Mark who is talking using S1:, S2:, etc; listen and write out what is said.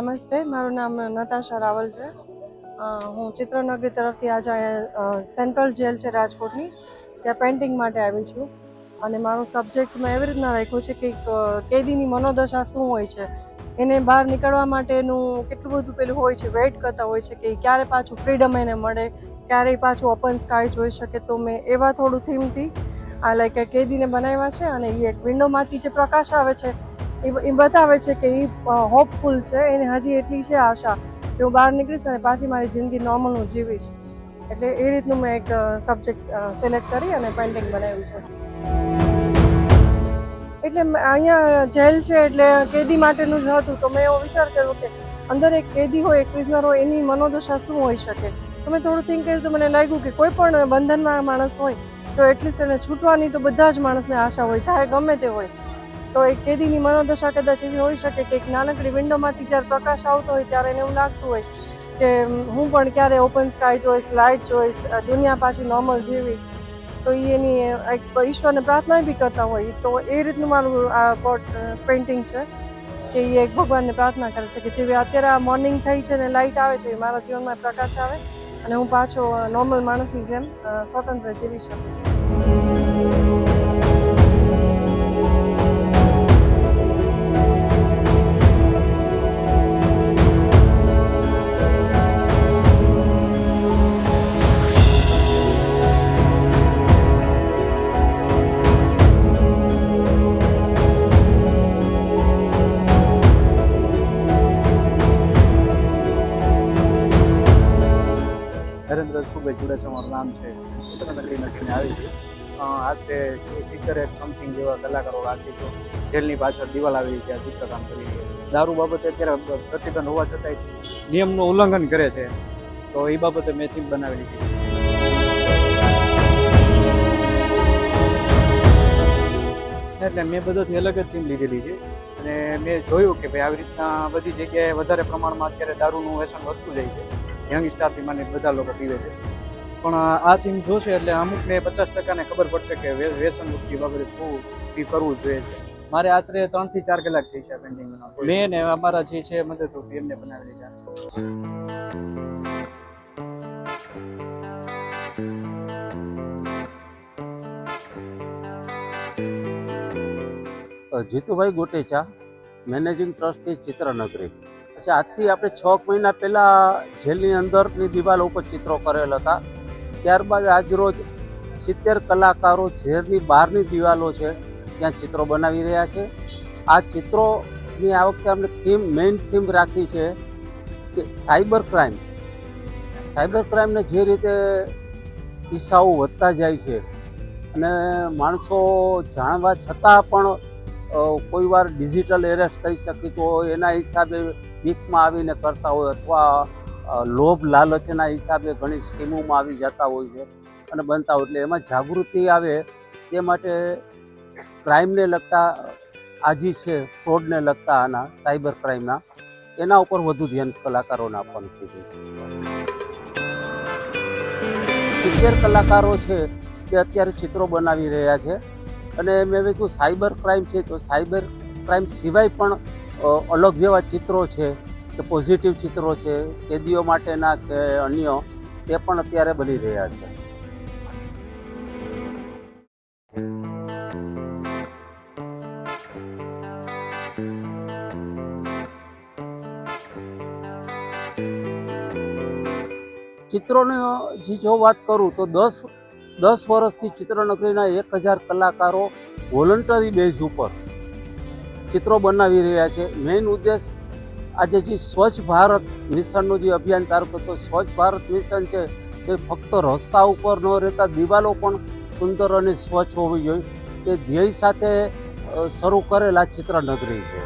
S1: નમસ્તે, મારું નામ નતાશા રાવલ છે. હું ચિત્રનગરી તરફથી આજે અહીંયા સેન્ટ્રલ જેલ છે રાજકોટની. ત્યાં પેઇન્ટિંગ માટે આવી છું. અને મારું સબ્જેક્ટ મેં એવી રીતના રાખ્યું છે કે કેદીની મનોદશા શું હોય છે, એને બહાર નીકળવા માટેનું કેટલું બધું પેલું હોય છે, વેઇટ કરતા હોય છે કે ક્યારે પાછું ફ્રીડમ એને મળે, ક્યારેય પાછું ઓપન સ્કાય જોઈ શકે. તો મેં એવા થોડું થીમથી આ, લાઈક કેદીને બનાવ્યા છે અને એ એક વિન્ડોમાંથી જે પ્રકાશ આવે છે એ બતાવે છે કે એ હોપફુલ છે, એને હજી એટલી છે આશા કે હું બહાર નીકળીશ અને પાછી મારી જિંદગી નોર્મલ હું જીવીશ. એટલે એ રીતનું મેં એક સબ્જેક્ટ સિલેક્ટ કરી અને પેઇન્ટિંગ બનાવ્યું છે. એટલે અહીંયા જેલ છે એટલે કેદી માટેનું જ હતું. તો મેં એવો વિચાર કર્યો કે અંદર એક કેદી હોય, એક પ્રિઝનર હોય, એની મનોદશા શું હોઈ શકે? તો મેં થોડું થિંક કર્યું તો મને લાગ્યું કે કોઈ પણ બંધનમાં માણસ હોય, તો એટલીસ્ટ એને છૂટવાની તો બધા જ માણસને આશા હોય, ચાહે ગમે તે હોય. તો એક કેદીની મનોદશા કદાચ એવી હોઈ શકે કે એક નાનકડી વિન્ડોમાંથી જ્યારે પ્રકાશ આવતો હોય ત્યારે એને એવું લાગતું હોય કે હું પણ ક્યારે ઓપન સ્કાય જોઈશ લાઇટ જોઈશ દુનિયા પાછી નોર્મલ જીવીશ. તો એ એની એક ઈશ્વરને પ્રાર્થના બી કરતા હોય. તો એ રીતનું મારું આ પોટ પેઇન્ટિંગ છે કે એ એક ભગવાનને પ્રાર્થના કરે છે કે જેવી અત્યારે આ મોર્નિંગ થઈ છે ને લાઇટ આવે છે, એ મારા જીવનમાં પ્રકાશ આવે અને હું પાછો નોર્મલ માણસની જેમ સ્વતંત્ર જીવી શકું.
S2: નરેન્દ્ર રસકુભાઈ ચુડાસમા મારું નામ છે. સુત્રનગરી નગરીને આવી છું. આશરે સિત્તેર સમથિંગ જેવા કલાકારો રાખી છું. જેલની પાછળ દિવાલ આવેલી છે, આ ચિત્રકામ કરી દારૂ બાબતે અત્યારે પ્રતિબંધ હોવા છતાંય નિયમનું ઉલ્લંઘન કરે છે. તો એ બાબતે મેં થીમ બનાવેલી છે. એટલે મેં બધાથી અલગ જ થીમ લીધેલી છે. અને મેં જોયું કે ભાઈ આવી રીતના બધી જગ્યાએ વધારે પ્રમાણમાં અત્યારે દારૂનું વ્યસન વધતું જાય છે. યંગ સ્ટારથી માની બધા લોકો પીવે છે. પણ આ થીમ જોશે એટલે અમુકને પચાસ ટકાને ખબર પડશે કે વ્ય- વ્યસન મુક્તિ વગેરે શું પી કરવું જોઈએ છે. મારે આશરે ત્રણથી ચાર કલાક થઈ છે પેન્ટિંગ મેં ને અમારા જે છે મદદરૂપ એમને બનાવેલી છે
S3: જીતુભાઈ ગોટેચા મેનેજિંગ ટ્રસ્ટી ચિત્રનગરી. અચ્છા, આજથી આપણે છ મહિના પહેલાં જેલની અંદરની દિવાલ ઉપર ચિત્રો કરેલ હતા. ત્યારબાદ આજરોજ સિત્તેર કલાકારો જેલની બહારની દિવાલો છે, ત્યાં ચિત્રો બનાવી રહ્યા છે. આ ચિત્રોની આ વખતે આપણે થીમ, મેઇન થીમ રાખી છે કે સાયબર ક્રાઇમ. સાયબર ક્રાઇમને જે રીતે કિસ્સાઓ વધતા જાય છે અને માણસો જાણવા છતાં પણ કોઈ વાર ડિજિટલ એરેસ્ટ થઈ શકે તો એના હિસાબે બીકમાં આવીને કરતા હોય અથવા લોભ લાલચના હિસાબે ઘણી સ્કીમોમાં આવી જતા હોય છે અને બનતા હોય એટલે એમાં જાગૃતિ આવે તે માટે ક્રાઇમને લગતા, આજી છે ફ્રોડને લગતા આના, સાયબર ક્રાઇમના, એના ઉપર વધુ ધ્યાન કલાકારોને આપવાનું કીધું છે. સિત્તેર કલાકારો છે તે અત્યારે ચિત્રો બનાવી રહ્યા છે અને મેં કીધું સાયબર ક્રાઇમ છે તો સાયબર ક્રાઇમ સિવાય પણ અલગ જેવા ચિત્રો છે કે પોઝિટિવ ચિત્રો છે, કેદીઓ માટેના કે અન્ય, તે પણ અત્યારે બની રહ્યા છે. ચિત્રોની, જે જો વાત કરું તો દસ દસ વર્ષથી ચિત્રનગરીના એક હજાર કલાકારો વોલન્ટરી બેઝ ઉપર ચિત્રો બનાવી રહ્યા છે. મેઇન ઉદ્દેશ આજે જે સ્વચ્છ ભારત મિશનનું જે અભિયાન તારું તો સ્વચ્છ ભારત મિશન છે તે ફક્ત રસ્તા ઉપર ન રહેતા, દિવાલો પણ સુંદર અને સ્વચ્છ હોવી જોઈએ. તે ધ્યેય સાથે શરૂ કરેલા ચિત્રનગરી છે.